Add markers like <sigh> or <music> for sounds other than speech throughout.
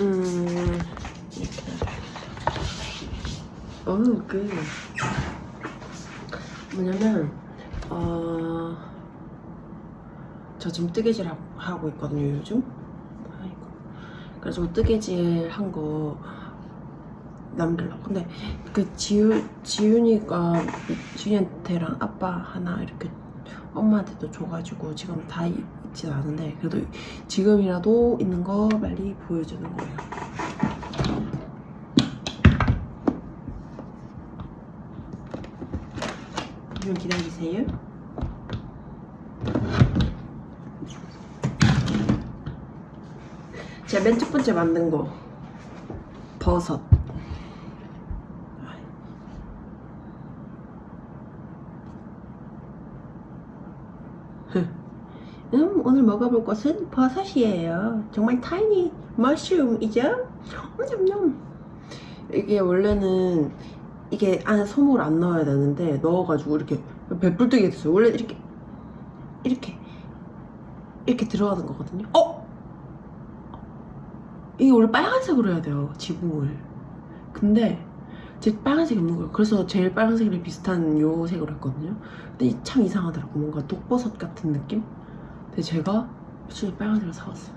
음. 어우 그 뭐냐면 어. 저 지금 뜨개질 하- 하고 있거든요 요즘? 아이고. 그래서 뜨개질 한 거 남기려고. 근데 그 지우 지윤이가 지윤한테랑 아빠 하나 이렇게 엄마한테도 줘가지고 지금 다 있- 있진 않은데 그래도 지금이라도 있는 거 빨리 보여주는 거예요. 좀 기다리세요. 제가 맨 첫 번째 만든 거 버섯. 음, 오늘 먹어볼 것은 버섯이에요. 정말 타이니 머쉬룸이죠? 냠냠. 이게 원래는 이게 안에 소금을 안 넣어야 되는데 넣어가지고 이렇게 배불뜨게 됐어요. 원래 이렇게 이렇게 이렇게 들어가는 거거든요. 어? 이게 원래 빨간색으로 해야 돼요. 지붕을. 근데 제 빨간색이 없는 거예요. 그래서 제일 빨간색이랑 비슷한 요 색으로 했거든요. 근데 이참 이상하더라고. 뭔가 독버섯 같은 느낌? 근데 제가 전에 빨간색을 사왔어요.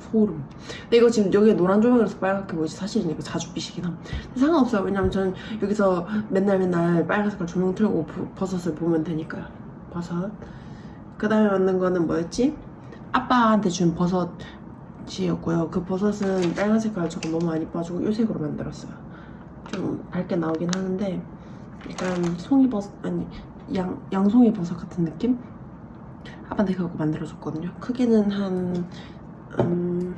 소름. 근데 이거 지금 여기에 노란 조명이라서 빨갛게 보이지 사실은 이거 자주빛이긴 함. 근데 상관없어요. 왜냐면 저는 여기서 맨날 맨날 빨간색깔 조명 틀고 보- 버섯을 보면 되니까요. 버섯. 그 다음에 만든 거는 뭐였지? 아빠한테 준 버섯이었고요. 그 버섯은 빨간 색깔 조금 너무 많이 빠지고 이 색으로 만들었어요. 좀 밝게 나오긴 하는데 약간 송이버섯 아니 양 양송이 버섯 같은 느낌? 아빠한테 그거 만들어줬거든요. 크기는 한 음,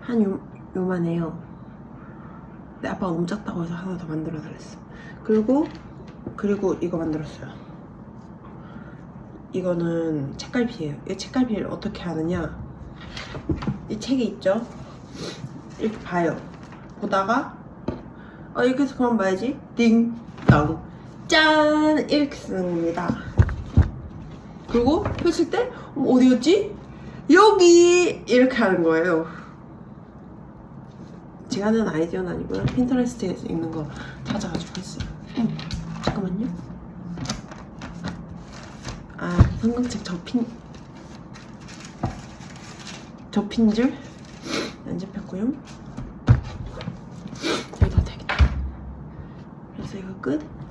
한 요, 요만해요. 근데 아빠가 너무 작다고 해서 하나 더 만들어 달랬어. 그리고 그리고 이거 만들었어요. 이거는 책갈피예요. 이 책갈피를 어떻게 하느냐? 이 책이 있죠? 이렇게 봐요. 보다가 어 이렇게 해서 그만 봐야지. 띵 땅 짠 이렇게 쓰는 겁니다. 그리고 펼칠 때 어, 어디였지? 여기 이렇게 하는 거예요. 제가 하는 아이디어는 아니고요. 핀터레스트에서 있는 거 찾아가지고 했어요. 음, 잠깐만요. 아 성경책 접힌 접힌 줄 안 접혔고요. 여기다 되겠다. 그래서 이거 끝.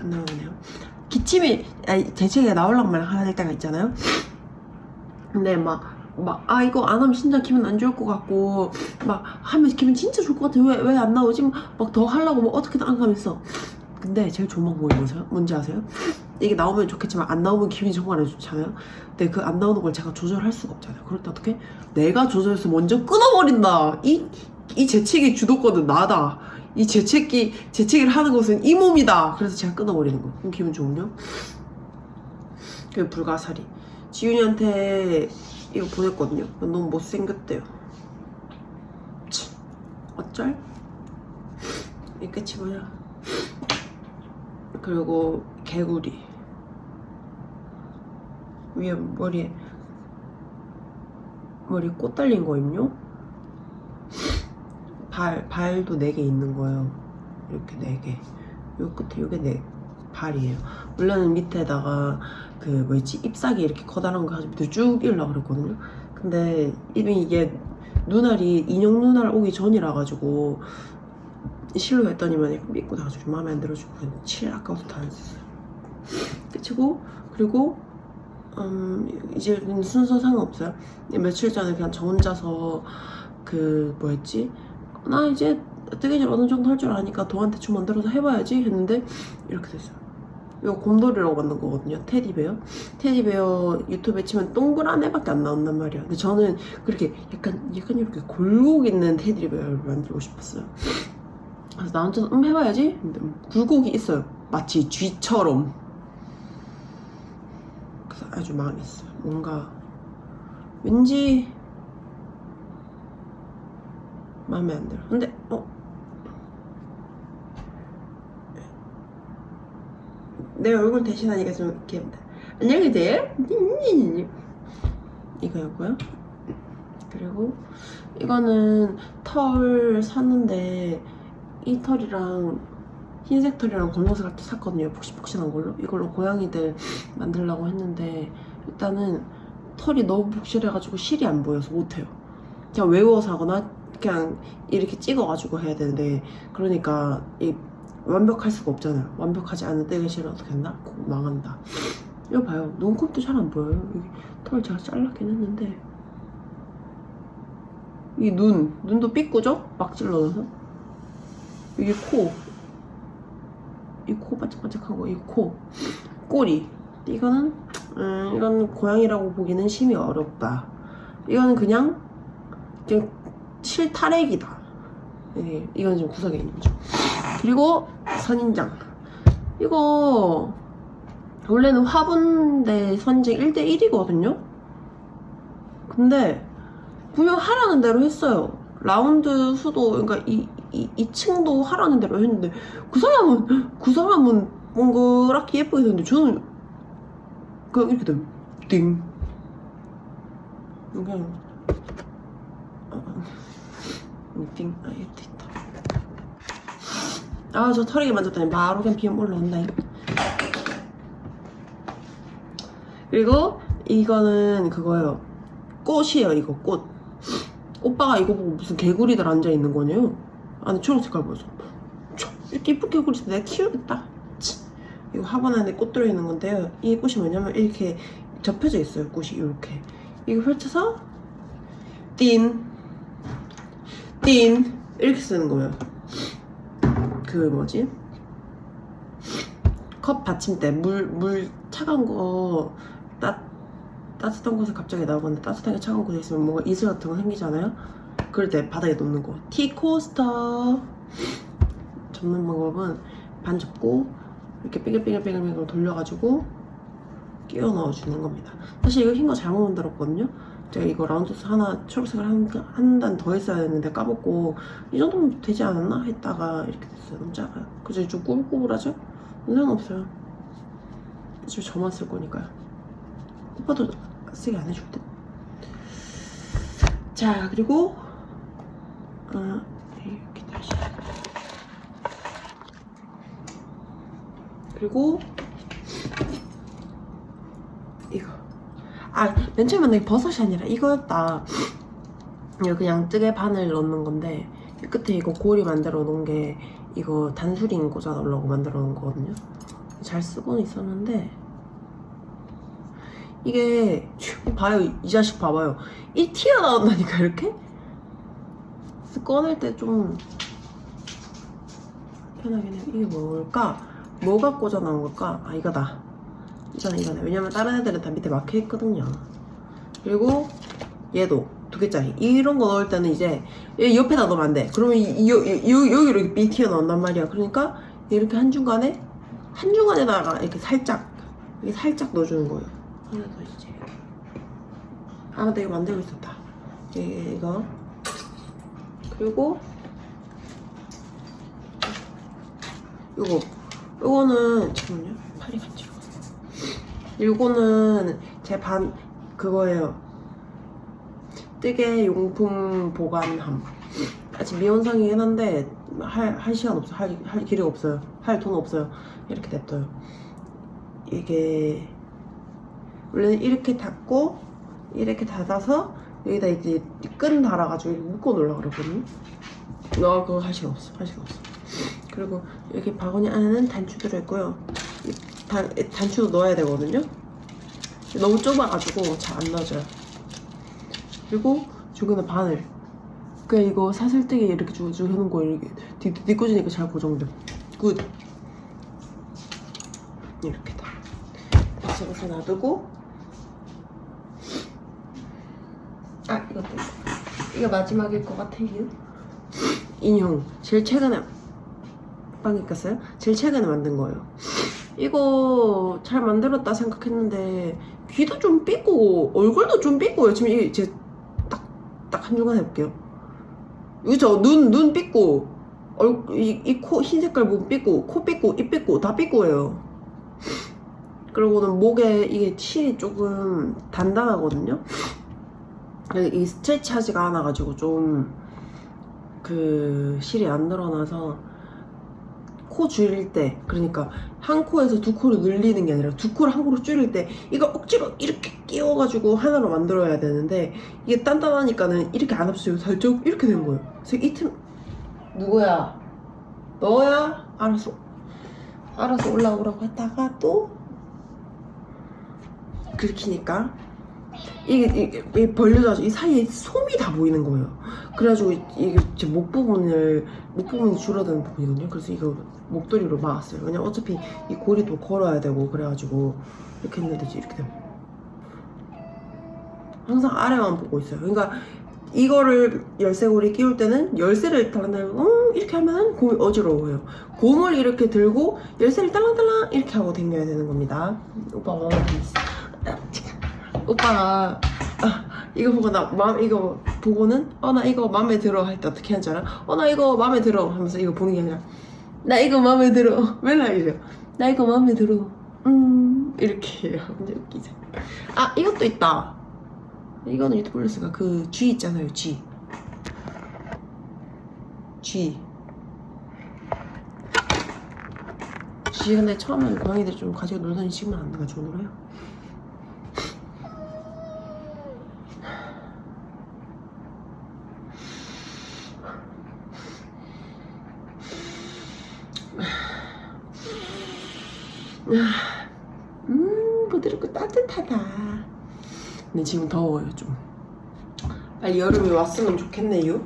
안 나오네요. 기침이 아니 제 책에 나올랑말 할 때가 있잖아요. 근데 막 막 아 이거 안 하면 진짜 기분 안 좋을 것 같고 막 하면 기분 진짜 좋을 것 같아 왜 왜 안 나오지 막 더 하려고 뭐 어떻게든 안 가면서 근데 제일 좋은 방법이 뭐세요? 뭔지 아세요? 이게 나오면 좋겠지만 안 나오면 기분이 정말 안 좋잖아요. 근데 그 안 나오는 걸 제가 조절할 수가 없잖아요. 그럴 때 어떻게? 내가 조절해서 먼저 끊어버린다. 이 이 재채기 주도권은 나다. 이 재채기 재채기를 하는 것은 이 몸이다. 그래서 제가 끊어버리는 거. 그럼 기분 좋은요? 그 불가사리. 지윤이한테 이거 보냈거든요. 너무 못생겼대요. 치, 어쩔? 이 끝이 뭐야? 그리고 개구리 위에 머리에 머리에 꽃 달린 거 있죠? 발 발도 네개 있는 거예요. 이렇게 네 개. 요 끝에 요게 네 발이에요. 원래는 밑에다가 그 뭐였지 잎사귀 이렇게 커다란 거 가지고 밑에 쭉 일려고 그랬거든요. 근데 이미 이게 눈알이 인형 눈알 오기 전이라 가지고 실로 했더니만 약간 삐고 나가지고 좀 마음에 안 들어지고 그냥 칠 아까워서 다안 썼어요. 끝이고 그리고 음 이제 순서 상관없어요. 며칠 전에 그냥 저 혼자서 그 뭐였지? 나 이제 뜨개질 어느 정도 할 줄 아니까 도안 대충 만들어서 해봐야지 했는데 이렇게 됐어요. 이거 곰돌이라고 만든 거거든요. 테디베어. 테디베어 유튜브에 치면 동그란 애밖에 안 나온단 말이야. 근데 저는 그렇게 약간 약간 이렇게 굴곡 있는 테디베어를 만들고 싶었어요. 그래서 나 혼자 음 해봐야지. 근데 음, 굴곡이 있어요. 마치 쥐처럼. 그래서 아주 망했어요. 뭔가 왠지 마음에 안 들어. 근데 어 내 얼굴 대신하니까 좀 이렇게 안녕히 계세요. <laughs> 이거였고요. 그리고 이거는 털 샀는데 이 털이랑 흰색 털이랑 검정색 같이 샀거든요. 폭신폭신한 걸로. 이걸로 고양이들 만들려고 했는데 일단은 털이 너무 폭실해가지고 실이 안 보여서 못해요. 그냥 외워서 하거나 그냥 이렇게 찍어가지고 해야 되는데 그러니까 이 완벽할 수가 없잖아요. 완벽하지 않은 떼가 실은 어떻게 했나? 망한다. 이거 봐요. 눈곱도 잘 안 보여요. 털 제가 잘랐긴 했는데 이 눈, 눈도 삐꾸죠? 막 찔러서 여기 코, 이 코 반짝반짝한 거, 이 코, 꼬리. 이거는 음, 이건 고양이라고 보기는 심히 어렵다. 이거는 그냥 그냥 실타래기다. 예, 이건 지금 구석에 있는 거죠. 그리고 선인장. 이거 원래는 화분대 선징 1대1이거든요? 근데 분명 하라는 대로 했어요. 라운드 수도, 그러니까 이, 이, 이 층도 하라는 대로 했는데 그 사람은, 그 사람은 동그랗게 예쁘게 됐는데 저는 그냥 이렇게 되면 띵. 그냥 띵. 아, 이렇게 있다. 아, 저 털에게 만졌더니 바로 그냥 비염 올라온다. 그리고 이거는 그거예요. 꽃이에요, 이거 꽃. 오빠가 이거 보고 무슨 개구리들 앉아 있는 거냐요? 안에 초록 색깔 보여서. 촤, 이렇게 이쁜 개구리. 내가 키우겠다. 치. 이거 화분 안에 꽃 들어있는 건데요. 이 꽃이 뭐냐면 이렇게 접혀져 있어요. 꽃이 이렇게. 이거 펼쳐서 띵, 띵 이렇게 쓰는 거예요. 그 뭐지? 컵 받침대 물 물 차가운 거 따, 따뜻한 곳에 갑자기 나오는데 따뜻하게 차가운 곳에 있으면 뭔가 이슬 같은 거 생기잖아요. 그럴 때 바닥에 놓는 거. 티 코스터 접는 방법은 반 접고 이렇게 빙글빙글빙글빙글 돌려가지고 끼워 넣어주는 겁니다. 사실 이거 흰 거 잘못 만들었거든요. 제가 이거 라운드스 하나 초록색을 한 단 더 했어야 했는데 까먹고 이 정도면 되지 않았나 했다가 이렇게 됐어요. 너무 작아요. 그죠? 좀 꾸불꾸불하죠? 상관없어요. 어차피 저만 쓸 거니까요. 오빠도 쓰게 안 해줄 듯. 자, 그리고 아, 이렇게 다시 그리고 이거 아, 맨 처음에는 버섯이 아니라 이거였다. 이거 그냥 뜨개 바늘 넣는 건데 이 끝에 이거 고리 만들어 놓은 게 이거 단수링 꽂아. 놓으려고 만들어 놓은 거거든요. 잘 쓰고는 있었는데 이게 봐요. 이 자식 봐봐요. 이 튀어나온다니까 이렇게? 꺼낼 때 좀 편하긴 해요. 이게 뭘까? 뭐가 꽂아 나온 걸까? 아 이거다 이거네 이거네 왜냐면 다른 애들은 다 밑에 막혀 있거든요. 그리고 얘도 두 개짜리. 이런 거 넣을 때는 이제 얘 옆에다 넣으면 안 돼. 그러면 이, 이, 여, 여, 여기로 이렇게 삐 튀어나온단 말이야. 그러니까 이렇게 한중간에 한중간에다가 이렇게 살짝 이렇게 살짝 넣어주는 거예요. 하나 더 이제 아 맞다. 이거 만들고 있었다. 이- 이거. 그리고 이거. 이거는 잠깐만요. 팔이 간지러 워 이거는 제 반 그거예요. 뜨개 용품 보관함. 아직 미완성이긴 한데 할, 할 시간 없어 할, 할 기회가 없어요. 할 돈 없어요. 이렇게 냅둬요. 이게 원래는 이렇게 닫고 이렇게 닫아서 여기다 이제 끈 달아가지고 묶어 놓으려고 그러거든요. 나 그거 할 시간 없어 할 시간 없어. 그리고 여기 바구니 안에는 단추 들어있고요. 이 단, 이 단추도 넣어야 되거든요. 너무 좁아가지고 잘 안 넣어져요. 그리고 저기는 바늘. 그냥 이거 사슬뜨기 이렇게 쭉쭉 해놓은 거 이렇게 뒤, 뒤 꽂으니까 잘 고정돼. 굿. 이렇게 다. 집어서 놔두고. 아 이것도 있어. 이거 마지막일 것 같아요 인형. 제일 최근에 빵이 꼈어요? 제일 최근에 만든 거예요 이거 잘 만들었다 생각했는데 귀도 좀 삐고 얼굴도 좀 삐고요. 지금 이게 제 딱 딱 한 중간 해볼게요. 그죠 눈 눈 삐고 이코 흰 색깔 부분 삐고 코 삐고 입 삐고 다 삐고예요. 그리고는 목에 이게 실이 조금 단단하거든요. 이 스트레치 하지가 않아가지고 좀 그 실이 안 늘어나서 코 줄일 때 그러니까 한 코에서 두 코를 늘리는 게 아니라 두 코를 한 코로 줄일 때 이거 억지로 이렇게 끼워가지고 하나로 만들어야 되는데 이게 단단하니까는 이렇게 안 합쳐지고 살짝 이렇게 된 거예요. 그래서 이 틈 누구야? 너야? 알았어. 알아서 올라오라고 했다가 또 긁히니까 이게, 이게 벌려져가지고 이 사이에 솜이 다 보이는 거예요. 그래가지고 이게 제 목 부분을 목 부분이 줄어드는 부분이거든요. 그래서 이거 목도리로 막았어요. 왜냐면 어차피 이 고리도 걸어야 되고 그래가지고 이렇게 했는데 이렇게 되면 항상 아래만 보고 있어요. 그러니까 이거를 열쇠고리 끼울 때는 열쇠를 딸랑딸랑 음, 이렇게 하면 곰이 어지러워요. 곰을 이렇게 들고 열쇠를 딸랑딸랑 이렇게 하고 다녀야 되는 겁니다. 들었어. 오빠가 아, 이거 보고 나 마음 이거 보고는 어 나 이거 마음에 들어 할 때 어떻게 하는 줄 알아? 어 나 이거 마음에 들어 하면서 이거 보는 게 아니라 나 이거 마음에 들어 <laughs> 맨날 이래요. 나 이거 마음에 들어. 음 이렇게 해요. <laughs> 근데 웃기지. 아 이것도 있다. 이거는 유튜브레스가 그 G 있잖아요 G G G 근데 처음엔 고양이들 좀 가지고 놀더니 지금은 안 가지고 놀아요 음 부드럽고 따뜻하다 근데 지금 더워요 좀. 빨리 여름이 왔으면 좋겠네요.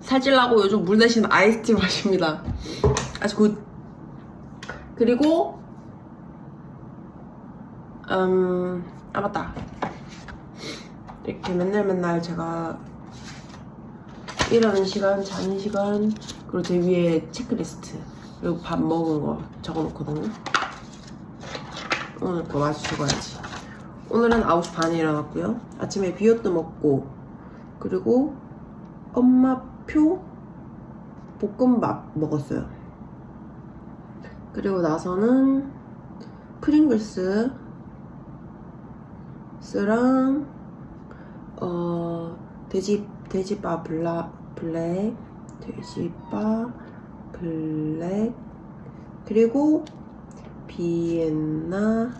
살찔라고 요즘 물 대신 아이스티 마십니다. 아주 굿. 그리고 음, 아 맞다. 이렇게 맨날 맨날 제가 일하는 시간, 자는 시간, 그리고 제 위에 체크리스트, 그리고 밥 먹은 거 적어놓거든요. 오늘 거 마주 적어야지. 오늘은 9시 반에 일어났고요. 아침에 비오트 먹고, 그리고 엄마표 볶음밥 먹었어요. 그리고 나서는 프링글스 스랑 어 돼지 돼지바 블라 블랙 돼지바 블랙. 그리고 비엔나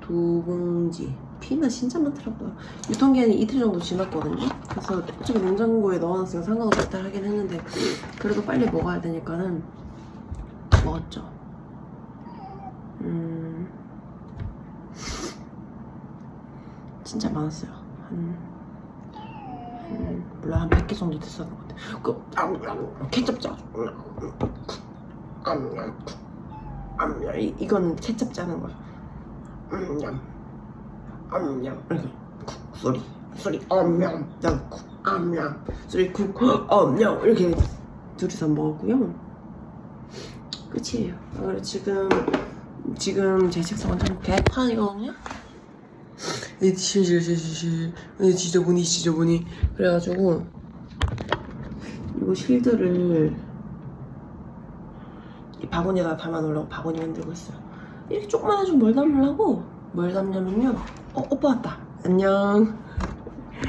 두 봉지. 피나 진짜 많더라고요. 유통기한이 이틀 정도 지났거든요. 그래서 어차피 냉장고에 넣어놨으면 상관없다 하긴 했는데 그래도 빨리 먹어야 되니까는 먹었죠. 음. 진짜 많았어요. 한 음, 몰라 한 100개 정도 됐었던 것 같아. 그 음, 케첩 짜. 음, 이, 이건 케첩 짜는 거야. 음, 음, 이렇게 쿡 소리 소리 엄냥 쿡 암냥 소리 쿡 엄냥 이렇게 둘이서 먹었고요. 끝이에요. 그래 지금 지금 제 책상은 좀 개판이거든요. 이 실실실실 이 지저분이 지저분이 그래가지고 이거 실드를 이 바구니에다 담아놓으려고 바구니 만들고 있어요. 이렇게 조그만 해좀 뭘 담으려고? 뭘 담냐면요. 어 오빠 왔다. 안녕